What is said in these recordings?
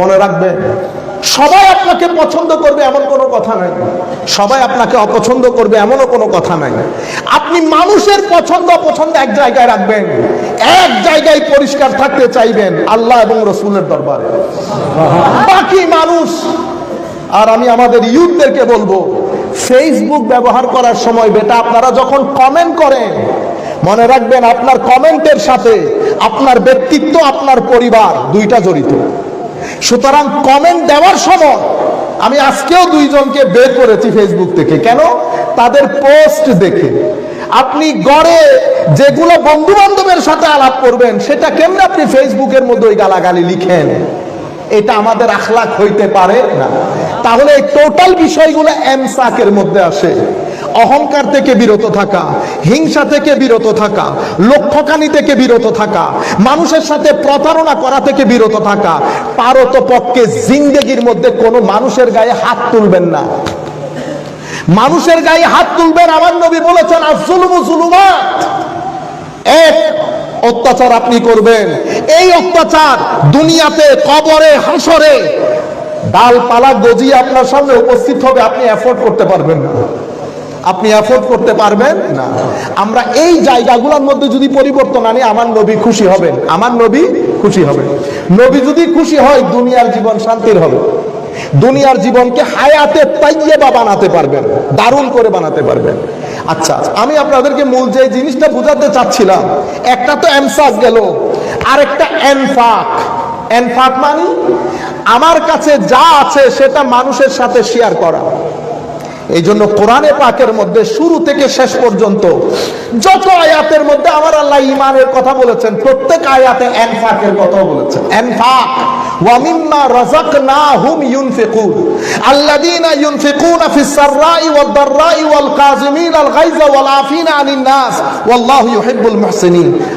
মনে রাখবে, সবাই আপনাকে পছন্দ করবে এমন কোনো কথা নাই। সবাই আপনাকে অপছন্দ করবে এমনও কোনো কথা নাই। আপনি মানুষের পছন্দ অপছন্দ এক জায়গায় রাখবেন, এক জায়গায় পরিষ্কার থাকতে চাইবেন আল্লাহ এবং রসুলের দরবারে। বাকি মানুষ, আর আমি আমাদের ইউথদেরকে বলব, ফেসবুক ব্যবহার করার সময় বেটা আপনারা যখন কমেন্ট করেন, মনে রাখবেন আপনার কমেন্টের সাথে আপনার ব্যক্তিত্ব, আপনার পরিবার দুইটা জড়িত। সুতরাং কমেন্ট দেওয়ার সময় আমি আজকেও দুইজনকে বের করেছি ফেসবুক থেকে। কেন? তাদের পোস্ট দেখে। আপনি গড়ে যেগুলো বন্ধু বান্ধবের সাথে আলাপ করবেন, সেটা কেমনে আপনি ফেসবুকের মধ্যে ওই গালাগালি লিখেন? এটা আমাদের আখলাক হইতে পারে না। তাহলে এই টোটাল বিষয়গুলো এমসাকের মধ্যে আসে। অহংকার থেকে বিরত থাকা, হিংসা থেকে বিরত থাকা, লক্ষ্যকানি থেকে বিরত থাকা, মানুষের সাথে প্রতারণা করা থেকে বিরত থাকা পারত পক্ষে জিন্দেগির মধ্যে কোনো মানুষের গায়ে হাত তুলবেন না। মানুষের গায়ে হাত তুলবেন, আমার নবী বলেছেন এক, অত্যাচার আপনি করবেন। এই অত্যাচার দুনিয়াতে, কবরে, হাসরে, ডালপালা গজিয়ে আপনার সামনে উপস্থিত হবে, আপনি অ্যাফোর্ড করতে পারবেন না। আপনি অ্যাফোর্ড করতে পারবেন? না। আমরা এই জায়গাগুলোর মধ্যে যদি পরিবর্তন আনি, আমার নবী খুশি হবেন। আমার নবী খুশি হবেন। নবী যদি খুশি হয়, দুনিয়ার জীবন শান্তির হবে। দুনিয়ার জীবনকে হায়াতে তাইয়েবা বানাতে পারবেন। দারুণ করে বানাতে পারবেন। আচ্ছা আমি আপনাদেরকে মূল যে জিনিসটা বোঝাতে চাচ্ছিলাম, একটা তো এমসাক গেল আর একটা এনফাক। এনফাক মানে আমার কাছে যা আছে সেটা মানুষের সাথে শেয়ার করা। এই জন্য কোরআনে পাকের মধ্যে শুরু থেকে শেষ পর্যন্ত যত আয়াতের মধ্যে আমার আল্লাহ ইমানের কথা বলেছেন, প্রত্যেক আয়াতে এনফাকের কথা বলেছেন। এনফাক।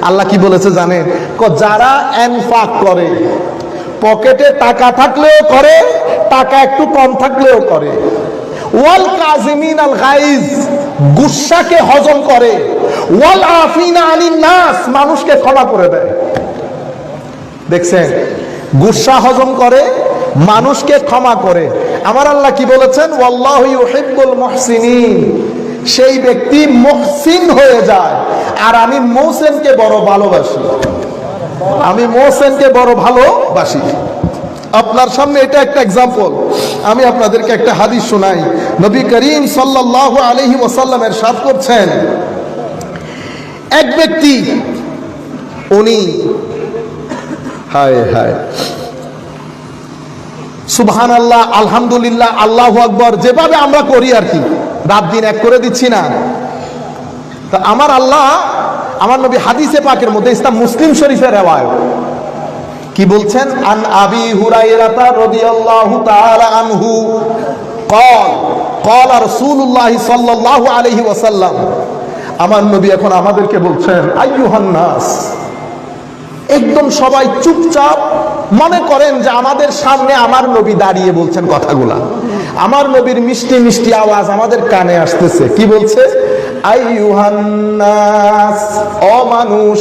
আল্লাহ কি বলেছে জানেন? যারা এনফাক করে, পকেটে টাকা থাকলেও করে, টাকা একটু কম থাকলেও করে। ওয়াল কাজিমিন আল গাইজ গুসাকে হজম করে। ওয়াল আফিনা আনিন নাস, মানুষকে ক্ষমা করে দেয়। দেখছেন? গুসা হজম করে, মানুষকে ক্ষমা করে। আমার আল্লাহ কি বলেছেন? ওয়াল্লাহু ইউহিব্বুল মুহসিনিন। সেই ব্যক্তি মুহসিন হয়ে যায়। আর আমি মৌসেনকে বড় ভালোবাসি। আমি মৌসেনকে বড় ভালোবাসি। আপনার সামনে এটা একটা এক্সাম্পল আমি আপনাদেরকে একটা হাদিস শোনাই। নবী করিম সাল্লাল্লাহু আলাইহি ওয়াসাল্লামের সাথ করছেন। এক ব্যক্তি, উনি, হায় হায়। সুবহান আল্লাহ আলহামদুলিল্লাহ, আল্লাহ আকবর, যেভাবে আমরা করি আর কি, রাত দিন এক করে দিচ্ছি না। তা আমার আল্লাহ, আমার নবী হাদিসে পাকের মধ্যে ইসলাম মুসলিম শরীফের রেওয়ায় কি বলছেন আন আবি হুরাইরাতা রাদিয়াল্লাহু তাআলা আনহু قال قال رسول الله صلى الله عليه وسلم আমার নবী এখন আমাদেরকে বলছেন আইয়ুহান নাস একদম সবাই চুপচাপ মনে করেন যে আমাদের সামনে আমার নবী দাঁড়িয়ে বলছেন কথাগুলা আমার নবীর মিষ্টি মিষ্টি আওয়াজ আমাদের কানে আসতেছে কি বলছে আইয়ুহান নাস ও মানুষ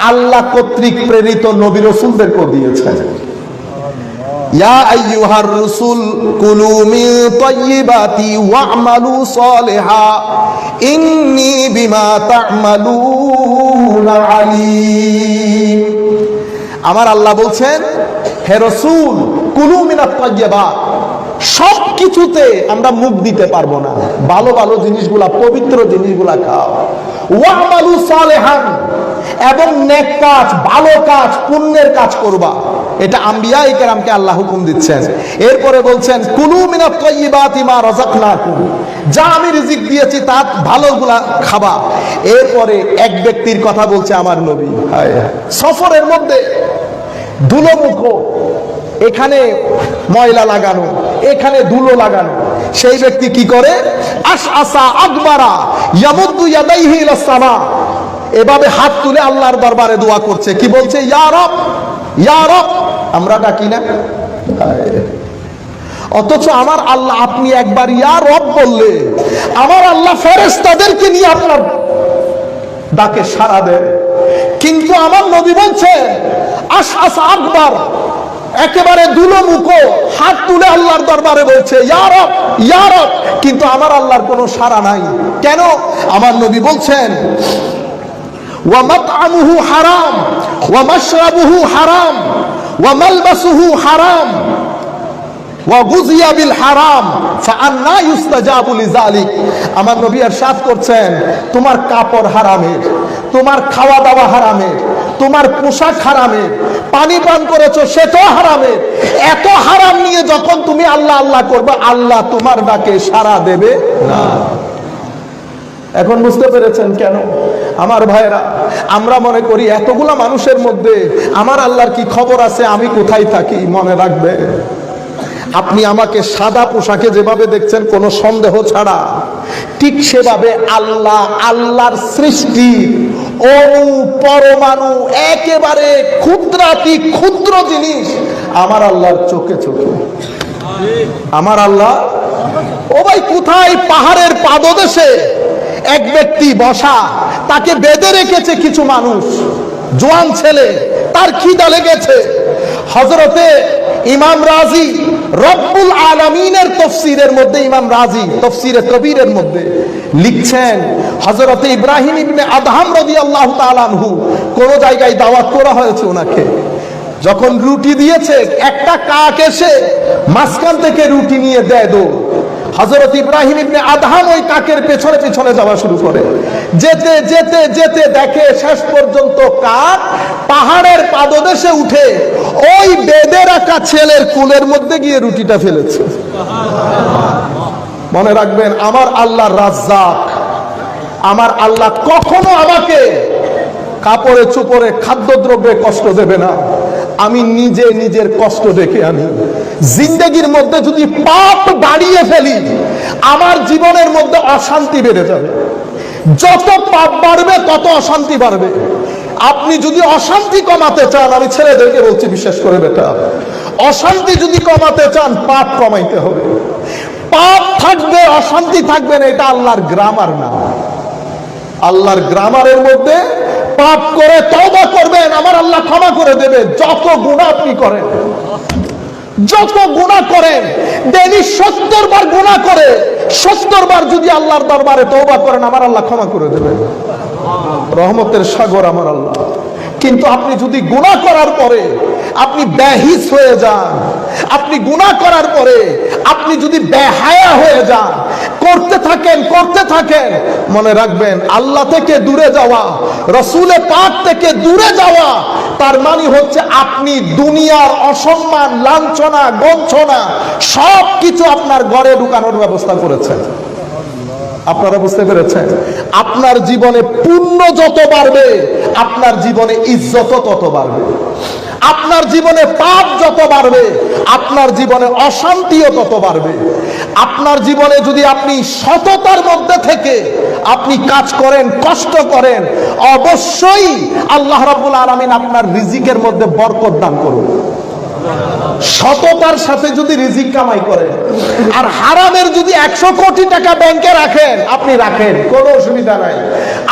আল্লাহ কর্তৃক প্রেরিত নবী রসুলদেরকেও দিয়েছেন। ইয়া আইয়ুহার রুসুল, কুলু মিন তাইয়্যিবাতি ওয়া'মালু সালিহা, ইন্নী বিমা তা'মালুনা আলীম। আমার আল্লাহ বলছেন, হে রসুল, কুলু মিনাত তাইয়্যিবাত সব কিছুতে আমরা মুখ দিতে পারব না। ভালো ভালো জিনিসগুলা, পবিত্র জিনিসগুলা খাও। ওয়া'মালু সালিহান এবং নেক কাজ ভালো কাজ পুণ্যের কাজ করবা। এটা আম্বিয়া ইকরামকে আল্লাহ হুকুম দিচ্ছেন। এরপরে বলছেন কুলু মিনাত তাইয়্যিবাতি মা রাযাকনাকুম। যা আমি রিজিক দিয়েছি তা ভালোগুলা খাবা। এরপরে এক ব্যক্তির কথা বলছে আমার নবী। সফরের মধ্যে ধুলোমুখ এখানে ময়লা লাগানো এখানে ধুলো লাগানো। সেই ব্যক্তি কি করে? আশ আসা আকবারা ইয়ামুদ্দু ইয়াদাইহি ইলাস সামা। এভাবে হাত তুলে আল্লাহর দরবারে দোয়া করছে। কি বলছে? ইয়া রব ইয়া রব। আমরা ডাকি না। অথচ আমার আল্লাহ, আপনি একবার ইয়া রব বললে, আমার আল্লাহ ফেরেশতাদেরকে নিয়ে আপনার ডাকে সাড়া দেয়। কিন্তু আমার নবী বলছে আশ আস আকবার। একেবারে দুলো মুখো হাত তুলে আল্লাহর দরবারে বলছে ইয়ারব ইয়ারব কিন্তু আমার আল্লাহর কোনো সাড়া নাই। কেন? আমার নবী বলছেন ومطعمه حرام ومشربه حرام وملبسه حرام وغزي بالحرام فأنا يستجاب لذلك আমার নবী ارشاد করছেন তোমার কাপড় হারামের তোমার খাওয়া দাওয়া হারামের তোমার পোশাক হারামের পানি পান করেছো সেটাও হারামের এত হারাম নিয়ে যখন তুমি আল্লাহ আল্লাহ করবে আল্লাহ তোমার ডাকে সাড়া দেবে না এখন বুঝতে পেরেছেন কেন? আমার ভাইরা আমরা মনে করি এতগুলা মানুষের মধ্যে আমার আল্লাহর কি খবর আছে, আমি কোথায় থাকি, মনে রাখবে? আপনি আমাকে সাদা পোশাকে যেভাবে দেখছেন, কোনো সন্দেহ ছাড়া, ঠিক সেভাবে আল্লাহ, আল্লাহর সৃষ্টি অনু পরমাণু, একেবারে ক্ষুদ্রাতি, ক্ষুদ্র জিনিস আমার আল্লাহর চোখে চোখে। আমার আল্লাহ, ও ভাই কোথায় পাহাড়ের পাদদেশে এক ব্যক্তি বসা, তাকে বেঁধে রেখেছে কিছু মানুষ। জোয়ান ছেলে, তার কি খিদা লেগেছে। হজরতে ইমাম রাজি রব্বুল আলমিনের তফসিরের মধ্যে, ইমাম রাজি তফসিরে কবিরের মধ্যে লিখছেন হজরতে ইব্রাহিম ইবনে আদহাম রদি আল্লাহ তালানহু কোন জায়গায় দাওয়াত করা হয়েছে ওনাকে। যখন রুটি দিয়েছে, একটা কাক এসে মাঝখান থেকে রুটি নিয়ে দেয় দৌড়। হজরত ইব্রাহিম ইবনে আদহাম ওই কাকের পেছনে পেছনে যাওয়া শুরু করে। যেতে যেতে যেতে দেখে শেষ পর্যন্ত কাক পাহাড়ের পাদদেশে উঠে ওই বেদে রাখা ছেলের কুলের মধ্যে গিয়ে রুটিটা ফেলেছে। মনে রাখবেন, আমার আল্লাহ রাজ্জাক। আমার আল্লাহ কখনো আমাকে কাপড়ে চুপড়ে খাদ্যদ্রব্যে কষ্ট দেবে না। আমি নিজে নিজের কষ্ট দেখে আনি। জিন্দগির মধ্যে যদি পাপ বাড়িয়ে ফেলি, আমার জীবনের মধ্যে অশান্তি বেড়ে যাবে। যত পাপ বাড়বে, তত অশান্তি বাড়বে। আপনি যদি অশান্তি কমাতে চান, আমি ছেলেদেরকে বলছি বিশেষ করে বেটা, অশান্তি যদি কমাতে চান, পাপ কমাইতে হবে। পাপ থাকবে, অশান্তি থাকবে না, এটা আল্লাহর গ্রামার না। আল্লাহর গ্রামারের মধ্যে পাপ করে তওবা করবেন, আমার আল্লাহ ক্ষমা করে দেবে যত গুণা আপনি করেন, যত গুণা করেন ডেলি সত্তর বার গুণা করে, সত্তর বার যদি আল্লাহর দরবারে তওবা করেন, আমার আল্লাহ ক্ষমা করে দেবেন। রহমতের সাগর, আমার আল্লাহ। কিন্তু আপনি যদি গুণা করার পরে আপনি ব্যাহিস হয়ে যান, আপনি গুণা করার পরে আপনি যদি বেহায়া হয়ে যান, করতে থাকেন করতে থাকেন, মনে রাখবেন আল্লাহ থেকে দূরে যাওয়া, রসুলে পাক থেকে দূরে যাওয়া, তার মানে হচ্ছে আপনি দুনিয়ার অসম্মান, লাঞ্ছনা, গঞ্ছনা সব কিছু আপনার ঘরে ঢুকানোর ব্যবস্থা করেছেন। আপনারা বুঝতে পেরেছেন? আপনার জীবনে পুণ্য যত বাড়বে, আপনার জীবনে ইজ্জত তত বাড়বে। আপনার জীবনে পাপ যত বাড়বে, আপনার জীবনে অশান্তিও তত বাড়বে। আপনার জীবনে যদি আপনি সততার মধ্যে থেকে আপনি কাজ করেন, কষ্ট করেন, অবশ্যই আল্লাহ রাব্বুল আলামিন আপনার রিজিকের মধ্যে বরকত দান করুন। সততার সাথে যদি রিজিক কামাই করেন, আর হারামের যদি একশো কোটি টাকা ব্যাংকে রাখেন, আপনি রাখেন, কোনো অসুবিধা নাই।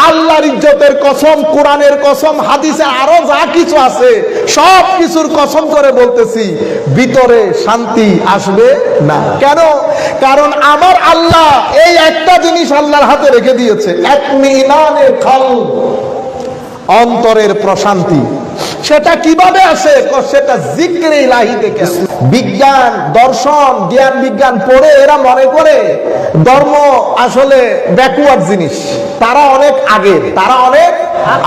আল্লাহর ইজ্জতের কসম, কোরআনের কসম, হাদিসে আরও যা কিছু আছে, সব কিছুর কসম করে বলতেছি, ভিতরে শান্তি আসবে না। কেন? কারণ আমার আল্লাহ এই একটা জিনিস আল্লাহর হাতে রেখে দিয়েছে, এক মিনানের খাল অন্তরের প্রশান্তি। সেটা কীভাবে আসে সেটা জিক্রে ইলাহি থেকে বিজ্ঞান, দর্শন, জ্ঞান, বিজ্ঞান পড়ে এরা মনে করে ধর্ম আসলে ব্যাকওয়ার্ড জিনিস। তারা অনেক আগের তারা অনেক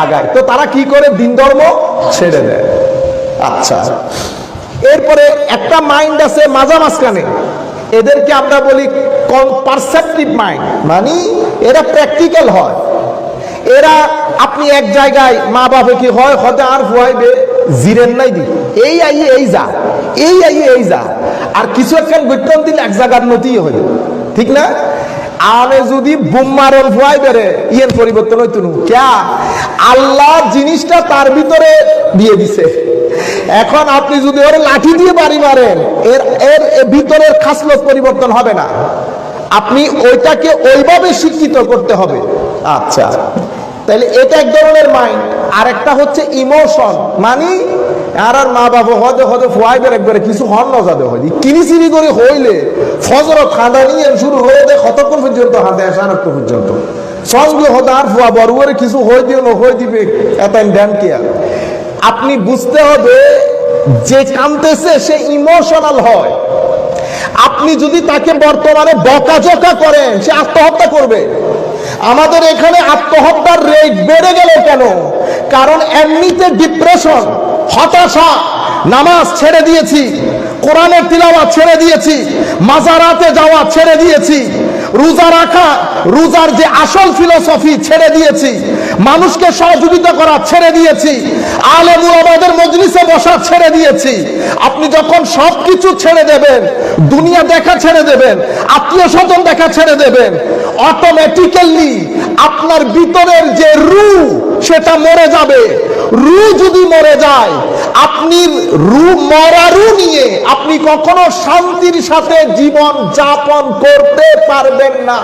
আগায়। তো তারা কি করে? দিন ধর্ম ছেড়ে দেয়। আচ্ছা। এরপরে একটা মাইন্ড আছে মাজা মাঝখানে। এদেরকে আমরা বলি পারসেপটিভ মাইন্ড মানে এরা প্র্যাকটিক্যাল হয়। এরা আপনি এক জায়গায় মা বাবা কি হয়, হতে আর ফুয়াইবে জিরেন নাই দি। এই আইয়ে এই যা, এই আইয়ে এই যা। আর কিছু একখান গৈত্যন দিন এক জায়গার নতি হইল। ঠিক না? আনে যদি বুম্মারন ফুয়াই বেড়ে, ইয়ের পরিবর্তন হইতো ক্যা? আল্লাহ জিনিসটা তার ভিতরে দিয়ে দিছে। এখন আপনি যদি ওর লাঠি দিয়ে বাড়ি মারেন, এর এর ভিতরের খাসলত পরিবর্তন হবে না। আপনি ওইটাকে ওইভাবে শিক্ষিত করতে হবে। আচ্ছা। তাহলে এটা এক ধরনের মাইন্ড আর একটা হচ্ছে ইমোশন মানে আর আর মা বাবা হদে হদে ফুয়াইবের একবারে কিছু হন না যাবে হয় কিনি চিনি করে হইলে ফজর খাঁদা নিয়ে শুরু হয়ে দেয় কতক্ষণ পর্যন্ত হাতে আসে আর একটু পর্যন্ত। সঙ্গে হতে আর ফুয়া বড়ুয়ারে কিছু হয়ে দিও না, হয়ে দিবে এত ধ্যান কে আর? আপনি বুঝতে হবে, যে কামতেছে সে ইমোশনাল হয়। আপনি যদি তাকে বর্তমানে বকাঝকা করেন, সে আত্মহত্যা করবে। আমাদের এখানে আত্মহত্যার রেট বেড়ে গেল কেন? কারণ এমনিতে ডিপ্রেশন হতাশা, নামাজ ছেড়ে দিয়েছি, কোরআনের তিলাওয়াত ছেড়ে দিয়েছি, মাজারাতে যাওয়া ছেড়ে দিয়েছি, রোজা রাখা, রোজার যে আসল ফিলোসফি ছেড়ে দিয়েছি, মানুষকে সহযোগিতা করা ছেড়ে দিয়েছি, আলেমুল আমাদের মজলিসে বসা ছেড়ে দিয়েছি। আপনি যখন সবকিছু ছেড়ে দেবেন, দুনিয়া দেখা ছেড়ে দেবেন, আত্মীয় স্বজন দেখা ছেড়ে দেবেন অটোমেটিক্যালি আপনার ভিতরের যে রু সেটা মরে যাবে। রু যদি মরে যায় আপনি রু মরা রু নিয়ে আপনি কখনো শান্তির সাথে জীবন যাপন করতে পারবেন না।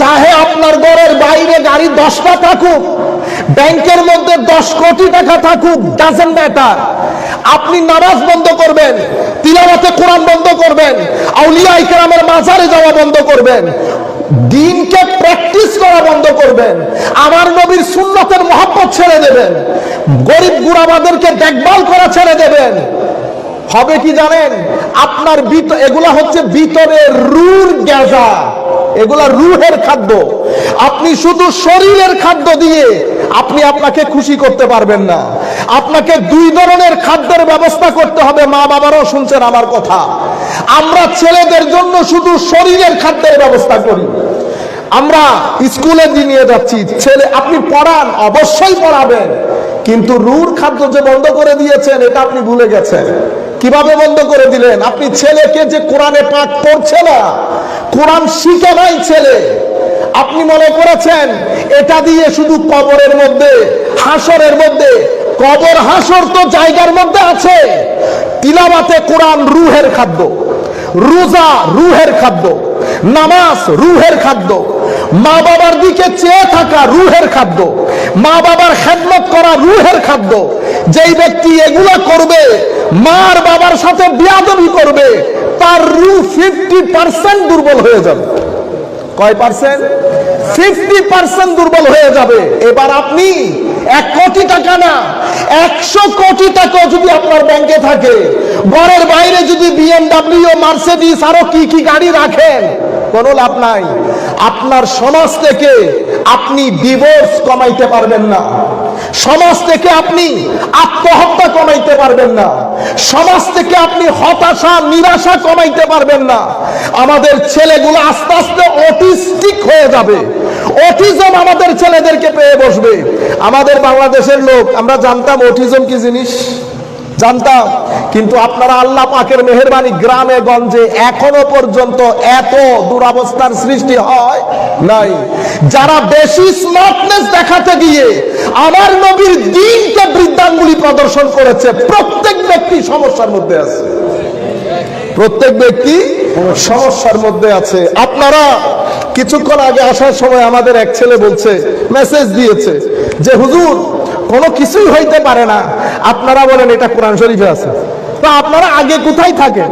চাহে আপনার ঘরের বাইরে গাড়ি দশটা থাকুক, ব্যাংকের মধ্যে দশ কোটি টাকা থাকুক ডাজেন্ট ম্যাটার আপনি নামাজ বন্ধ করবেন, তিলাওয়াতে কোরআন বন্ধ করবেন আউলিয়া ইকরামের মাজারে যাওয়া বন্ধ করবেন, দিনকে প্র্যাকটিস করা বন্ধ করবেন, আমার নবীর সুন্নতের মহব্বত ছেড়ে দেবেন। গরিব গুড়াবাদেরকে দেখভাল করা ছেড়ে দেবেন। হবে কি জানেন? আপনার এগুলা হচ্ছে ভিতরে রুর গ্যাজা। এগুলা রুহের খাদ্য। আপনি শুধু শরীরের খাদ্য দিয়ে আপনি আপনাকে খুশি করতে পারবেন না। আপনাকে দুই ধরনের খাদ্যের ব্যবস্থা করতে হবে, মা বাবারাও শুনছেন আমার কথা। আমরা ছেলেদের জন্য শুধু শরীরের খাদ্যের ব্যবস্থা করি। আমরা স্কুলে নিয়ে যাচ্ছি। ছেলে আপনি পড়ান, অবশ্যই পড়াবেন। কিন্তু রুর খাদ্য যে বন্ধ করে দিয়েছেন, এটা আপনি ভুলে গেছেন। কীভাবে বন্ধ করে দিলেন? আপনি ছেলেকে যে কোরআনে পাঠ করছে না, কোরআন শিখে নাই ছেলে। আপনি মনে করেছেন, এটা দিয়ে শুধু কবরের মধ্যে, হাসরের মধ্যে, কবর হাসর তো জায়গার মধ্যে আছে। তিলাবাতে কোরআন রুহের খাদ্য। রোজা রুহের খাদ্য, নামাজ রুহের খাদ্য মা বাবার দিকে চেয়ে থাকা রুহের খাদ্য মা বাবার খেদমত করা রুহের খাদ্য। যেই ব্যক্তি এগুলা করবে মার বাবার সাথে বিয়াদবি করবে, তার রু ফিফটি পার্সেন্ট দুর্বল হয়ে যাবে। কয় পার্সেন্ট ফিফটি পার্সেন্ট দুর্বল হয়ে যাবে। এবার আপনি এক কোটি টাকা না একশো কোটি টাকা যদি আপনার ব্যাংকে থাকে, ঘরের বাইরে যদি বিএমডাব্লিউ মার্সিডিস আরও কি কি গাড়ি রাখেন, কোনো লাভ নাই। আপনার সমাজ থেকে আপনি ডিভোর্স কমাইতে পারবেন না। সমাজ থেকে আপনি আত্মহত্যা কমাইতে পারবেন না। সমাজ থেকে আপনি হতাশা, নিরাশা কমাইতে পারবেন না। আমাদের ছেলেগুলো আস্তে আস্তে অটিস্টিক হয়ে যাবে। অটিজম আমাদের ছেলেদেরকে পেয়ে বসবে। আমাদের বাংলাদেশের লোক, আমরা জানতাম অটিজম কি জিনিস? জানতাম। কিন্তু আপনারা আল্লাহ পাকের মেহরবানি গ্রামে, গঞ্জে এখনও পর্যন্ত এত দুরাবস্থার সৃষ্টি হয় নাই। যারা বেশি স্মার্টনেস দেখাতে গিয়ে আমার নবীর দিনকে বৃদ্ধাঙ্গুলি প্রদর্শন করেছে, প্রত্যেক ব্যক্তি সমস্যার মধ্যে আছে। প্রত্যেক ব্যক্তি সমস্যার মধ্যে আছে। আপনারা কিছুক্ষণ আগে আসার সময় আমাদের এক ছেলে বলছে মেসেজ দিয়েছে যে, হুজুর, কোনো কিছুই হইতে পারে না। আপনারা বলেন, এটা কোরআন শরীফে আছে। তো আপনারা আগে কোথায় থাকেন?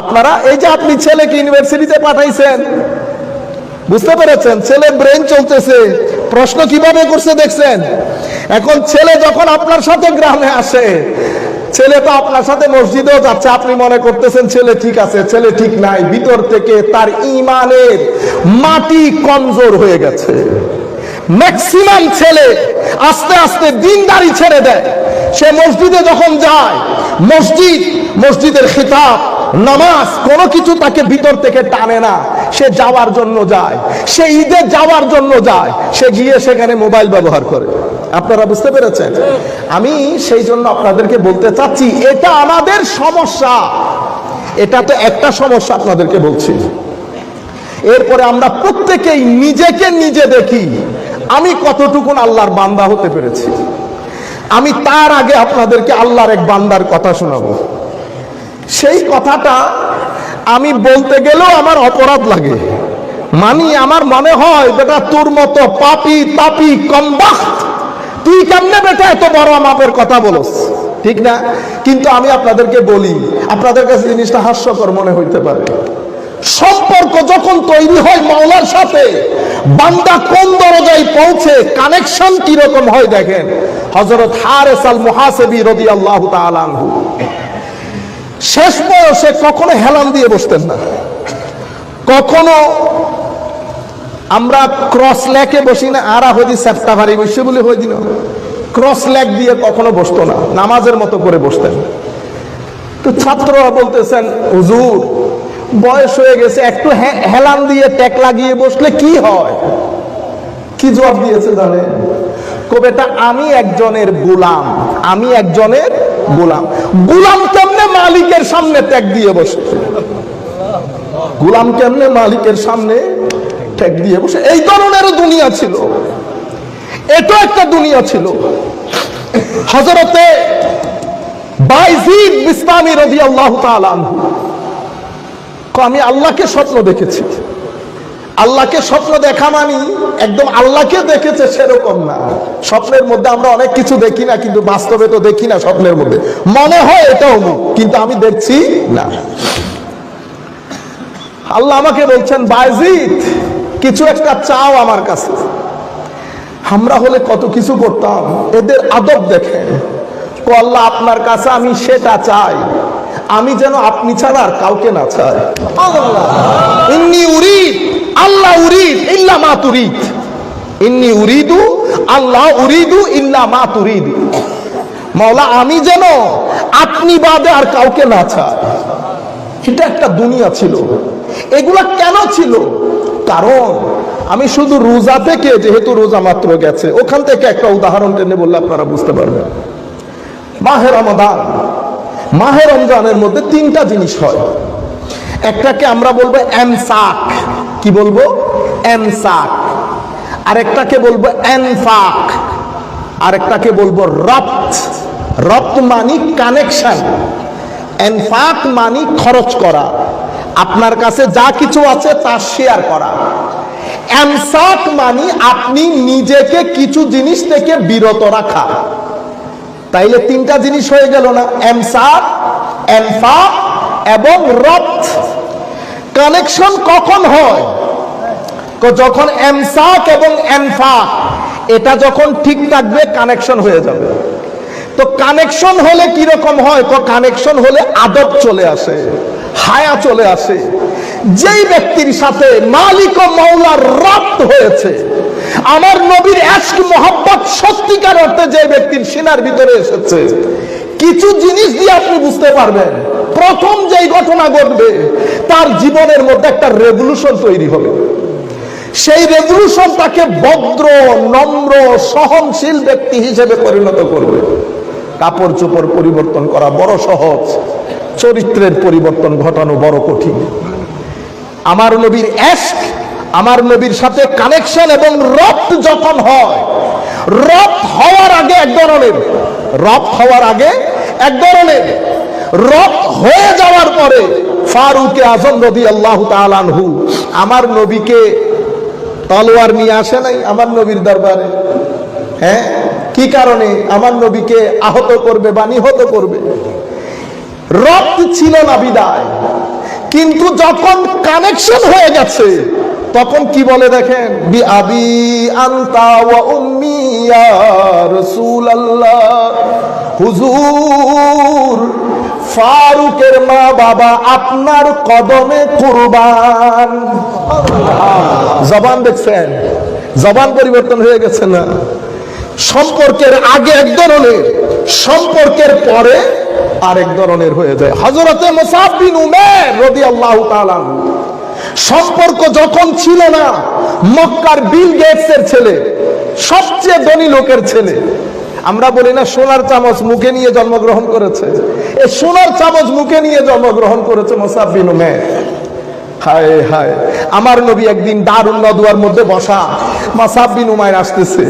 আপনারা এই যে আপনি ছেলেকে ইউনিভার্সিটিতে পাঠাইছেন, বুঝতে পেরেছেন? ছেলে ব্রেন চলতেছে। প্রশ্ন কীভাবে করছে দেখছেন? এখন ছেলে যখন আপনার সাথে গ্রামে আসে ছেলে তো আপনার সাথে মসজিদেও যাচ্ছে, আপনি মনে করতেছেন ছেলে ঠিক আছে, ছেলে ঠিক নাই, ভিতর থেকে তার ইমানের মাটি কমজোর হয়ে গেছে। ম্যাক্সিমাম ছেলে আস্তে আস্তে দিনদারি ছেড়ে দেয়। সে মসজিদে যখন যায়, মসজিদ, মসজিদের খিতাব, নামাজ, কোনো কিছু তাকে ভিতর থেকে টানে না। সে যাওয়ার জন্য যায়, সে ঈদে যাওয়ার জন্য যায়, সে গিয়ে সেখানে মোবাইল ব্যবহার করে। আপনারা বুঝতে পেরেছেন? আমি সেই জন্য আপনাদেরকে বলতে চাচ্ছি, এটা আমাদের সমস্যা। এটা তো একটা সমস্যা আপনাদেরকে বলছি। এরপরে আমরা প্রত্যেকেই নিজেকে নিজে দেখি। আমি কতটুকুন আল্লাহর বান্দা হতে পেরেছি। আমি তার আগে আপনাদেরকে আল্লাহর এক বান্দার কথা শোনাবো। সেই কথাটা আমি বলতে গেলেও আমার অপরাধ লাগে। মানি আমার মনে হয়, বেটা তোর মতো পাপি তাপি কম্বাখ তুই কেমনে বেটা এত বড় মাপের কথা বলস। ঠিক না? কিন্তু আমি আপনাদেরকে বলি, আপনাদের কাছে জিনিসটা হাস্যকর মনে হইতে পারে। সম্পর্ক যখন তৈরি হয় মাওলার সাথে, বান্দা কোন দরজায় পৌঁছে কানেকশন কীরকম হয় দেখেন? হজরত হারেস আল মুহাসেবি রদি আল্লাহ তালানহু শেষ বয়সে কখনো হেলান দিয়ে বসতেন না। কখনো আমরা ক্রস লেকে বসি না, আর হদি সেপ্টা ভারী বসে বলে হই দিন ক্রস লেক দিয়ে কখনো বসতো না, নামাজের মতো করে বসতেন। তো ছাত্ররা বলতেছেন, হুজুর, বয়স হয়ে গেছে, একটু হেলান দিয়ে ট্যাক লাগিয়ে বসলে কি হয়? কি জবাব দিয়েছে জানেন কবেটা আমি একজনের গোলাম, আমি একজনের গোলাম। গোলাম কেমনে মালিকের সামনে ত্যাগ দিয়ে বসে? গোলাম কেমনে মালিকের সামনে ঠেক দিয়ে বসে। এই ধরনেরও দুনিয়া ছিল। এটা একটা দুনিয়া ছিল। হজরতে বাইজিদ বিস্তামি রদি আল্লাহ আমি আল্লাহকে স্বপ্ন দেখেছি। আল্লাহকে স্বপ্ন দেখা মানি একদম আল্লাহকে দেখেছে সেরকম না। স্বপ্নের মধ্যে আমরা অনেক কিছু দেখি না, কিন্তু বাস্তবে তো দেখি না স্বপ্নের মধ্যে। মনে হয় এটা অমুক কিন্তু আমি দেখছি না। আল্লাহ আমাকে বলছেন, বাইজিদ কিছু একটা চাও আমার কাছে। আমরা হলে কত কিছু করতাম। এদের আদব দেখেন। ও আল্লাহ আপনার কাছে আমি সেটা চাই। আমি যেন আপনি ছাড়া আর কাউকে না চাই। ইন্নি উরিদ আল্লাহ উরিদ ইল্লা মা তুরিদ। ইন্নি উরিদু আল্লাহ উরিদু ইল্লা মা তুরিদ। মাওলা আমি যেন আপনি বাদে আর কাউকে না চাই। এটা একটা দুনিয়া ছিল। এগুলা কেন ছিল? কারণ আমি শুধু রোজা থেকে যেহেতু রোজা মাত্র গেছে, ওখান থেকে একটা উদাহরণ টেনে বললে আপনারা বুঝতে পারবেন। মাহে রমদান মাহে রমজানের মধ্যে তিনটা জিনিস হয়। একটাকে আমরা বলব এমসাক। কি বলব? এমসাক। আরেকটাকে বলব এনফাক। আরেকটাকে বলব রপ্ত। রপ্ত মানি কানেকশন। এনফাক মানি খরচ করা। আপনার কাছে যা কিছু আছে তা শেয়ার করা। এমসাক মানি আপনি নিজেকে কিছু জিনিস থেকে বিরত রাখা। তাইলে তিনটা জিনিস হয়ে গেল না। এমসাক এনফাক এবং রথ কানেকশন কখন হয়? যখন এমসাক এবং এনফাক এটা যখন ঠিক থাকবে কানেকশন হয়ে যাবে। তো কানেকশন হলে কি রকম হয়? তো কানেকশন হলে আদব চলে আসে। হায়া চলে আসে। যেই ব্যক্তির সাথে মালিক ও মাওলার রপ্ত হয়েছে, আমার নবীর এশক মোহাম্মত সত্যিকার অর্থে যে ব্যক্তির সিনার ভিতরে এসেছে, কিছু জিনিস দিয়ে আপনি বুঝতে পারবেন, প্রথম যেই ঘটনা ঘটবে, তার জীবনের মধ্যে একটা রেভলিউশন তৈরি হবে। সেই রেভলিউশন তাকে ভদ্র, নম্র, সহনশীল ব্যক্তি হিসেবে পরিণত করবে। কাপড় চোপড় পরিবর্তন করা বড় সহজ। চরিত্রের পরিবর্তন ঘটানো বড় কঠিন। আমার নবীর এশক আমার নবীর সাথে কানেকশন এবং রপ্ত যখন হয়, রপ্ত হওয়ার আগে এক ধরনের, রপ্ত হওয়ার আগে এক ধরনের, রপ্ত হয়ে যাওয়ার পরে ফারুকে আজম রদি আল্লাহ তালানহু আমার নবীকে তলোয়ার নিয়ে আসে নাই আমার নবীর দরবারে। হ্যাঁ? কি কারণে? আমার নবীকে আহত করবে বা নিহত করবে? রক্ত ছিল না বিদায়। কিন্তু যখন কানেকশন হয়ে গেছে, তখন কি বলে দেখেন? বি আবি আন্তা ওয়া উম্মি ইয়া হুজুর, ফারুকের মা বাবা আপনার কদমে কুরবান। জবান দেখছেন? জবান পরিবর্তন হয়ে গেছে না? সম্পর্কের আগে এক ধরনের, সম্পর্কের পরে আরেক ধরনের হয়ে যায়। হজরতে মুসাফিন উমের রদি আল্লাহ সম্পর্ক যখন ছিল না, মক্কার বিল গেটস এর ছেলে, সবচেয়ে ধনী লোকের ছেলে। আমরা বলি না, সোনার চামচ মুখে নিয়ে জন্মগ্রহণ করেছে। এই সোনার চামচ মুখে নিয়ে জন্মগ্রহণ করেছে মোসাফ বিন উমের হায় হায়। আমার নবী একদিন দারুণ নদুয়ার মধ্যে বসা মাসাব উমায় আসতেছে।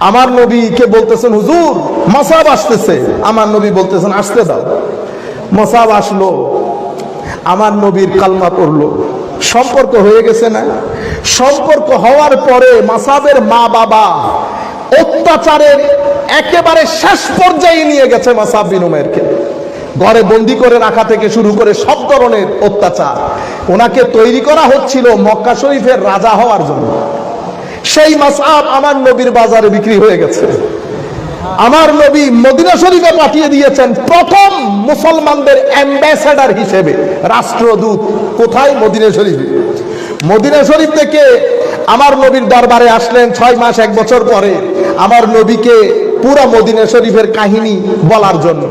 আমার নবীকে বলতেছেন, হুজুর, মাসাব আসতেছে। আমার নবী বলতেছেন, আসতে দাও। মসাব আসলো, আমার নবীর কালমা পড়ল। সম্পর্ক হয়ে গেছে না? সম্পর্ক হওয়ার পরে মাসাবের মা বাবা অত্যাচারের একেবারে শেষ পর্যায়ে নিয়ে গেছে মাসাব বিন উমায়েরকে ঘরে বন্দি করে রাখা থেকে শুরু করে সব ধরনের অত্যাচার। ওনাকে তৈরি করা হচ্ছিল মক্কা শরীফের রাজা হওয়ার জন্য। সেই মাসাব আমার নবীর বাজারে বিক্রি হয়ে গেছে। আমার নবী মদিনা শরীফে পাঠিয়ে দিয়েছেন প্রথম মুসলমানদের অ্যাম্বাসেডার হিসেবে, রাষ্ট্রদূত, কোথায়? মদিনা শরীফে। মদিনা শরীফ থেকে আমার নবীর দরবারে আসলেন ছয় মাস, এক বছর পরে আমার নবীকে পুরা মদিনা শরীফের কাহিনী বলার জন্য।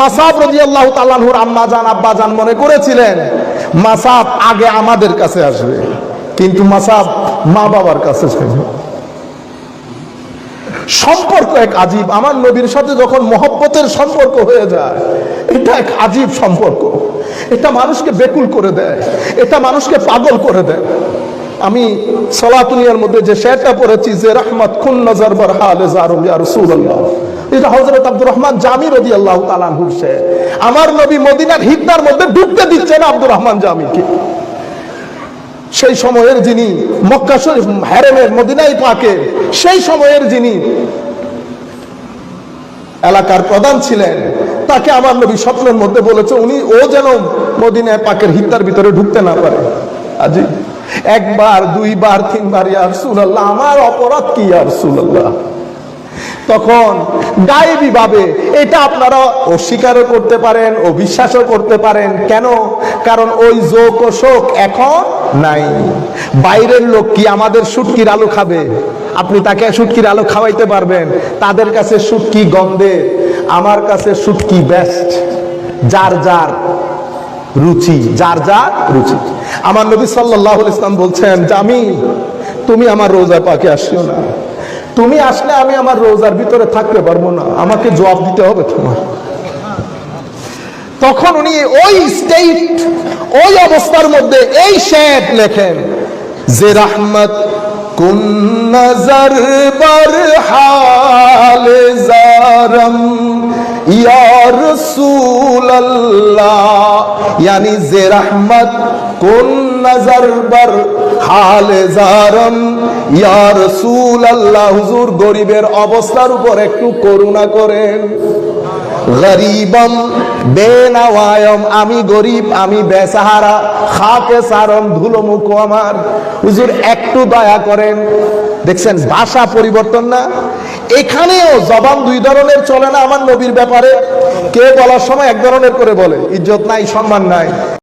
মাসাব রাদিয়াল্লাহ তাআলাহুর আম্মা জান, আব্বা জান মনে করেছিলেন মাসাব আগে আমাদের কাছে আসবে। কিন্তু মাসাব মা বাবার কাছে যাবে সম্পর্ক এক আজীব। আমার নবীর সাথে যখন মহব্বতের সম্পর্ক হয়ে যায়, এটা এক আজীব সম্পর্ক। এটা মানুষকে বেকুল করে দেয়, এটা মানুষকে পাগল করে দেয়। আমি সলাতুনিয়ার মধ্যে যে শেরটা পড়েছি যে রহমত খুন নজর বর হালে জারুম এটা হযরত আব্দুর রহমান জামি রাদিয়াল্লাহু আল্লাহ আনহুর শের আমার নবী মদিনার হিদ্দার মধ্যে দিচ্ছে না আব্দুর রহমান জামিকে। সেই সময়ের যিনি মক্কা শরীফ হ্যারেমের মদিনাই পাকে, সেই সময়ের যিনি এলাকার প্রধান ছিলেন, তাকে আমার নবী স্বপ্নের মধ্যে বলেছে, উনি ও যেন মদিনায় পাকের হিত্তার ভিতরে ঢুকতে না পারে। আজি, একবার, দুইবার, তিনবার ইয়ার সুলাল্লাহ আমার অপরাধ কি ইয়ার সুলাল্লাহ তখন গায়েবী ভাবে এটা আপনারা অস্বীকারও করতে পারেন ও বিশ্বাসও করতে পারেন। কেন? কারণ ওই যোগ ও শোক এখন নাই। বাইরের লোক কি আমাদের সুটকির আলু খাবে? আপনি তাকে সুটকির আলু খাওয়াইতে পারবেন। তাদের কাছে সুটকি গন্ধে, আমার কাছে সুটকি বেস্ট যার যার রুচি, যার যার রুচি। আমার নবী সাল্লাহ ইসলাম বলছেন যে আমি তুমি আমার রোজা পাকে আসিও না। তুমি আসলে আমি আমার রোজার ভিতরে থাকতে পারব না। আমাকে জবাব দিতে হবে তোমার। তখন উনি ওই স্টেট ওই অবস্থার মধ্যে এই শেড লেখেন, যে রহমত কুন নজর বর জারম। یعنی زیر رحمت কোন نظر بر حال زارن আল্লাহ হুজুর, গরিবের অবস্থার উপর একটু করুণা করেন। গরিবম, বেনাওয়ায়ম, আমি গরিব, আমি বেসাহারা, খাকে সারম ধুলো মুখো আমার। হুজুর, একটু দয়া করেন। দেখছেন, ভাষা পরিবর্তন না। এখানেও জবান দুই ধরনের চলে না আমার নবীর ব্যাপারে। কে বলার সময় এক ধরনের করে বলে, ইজ্জত নাই, সম্মান নাই।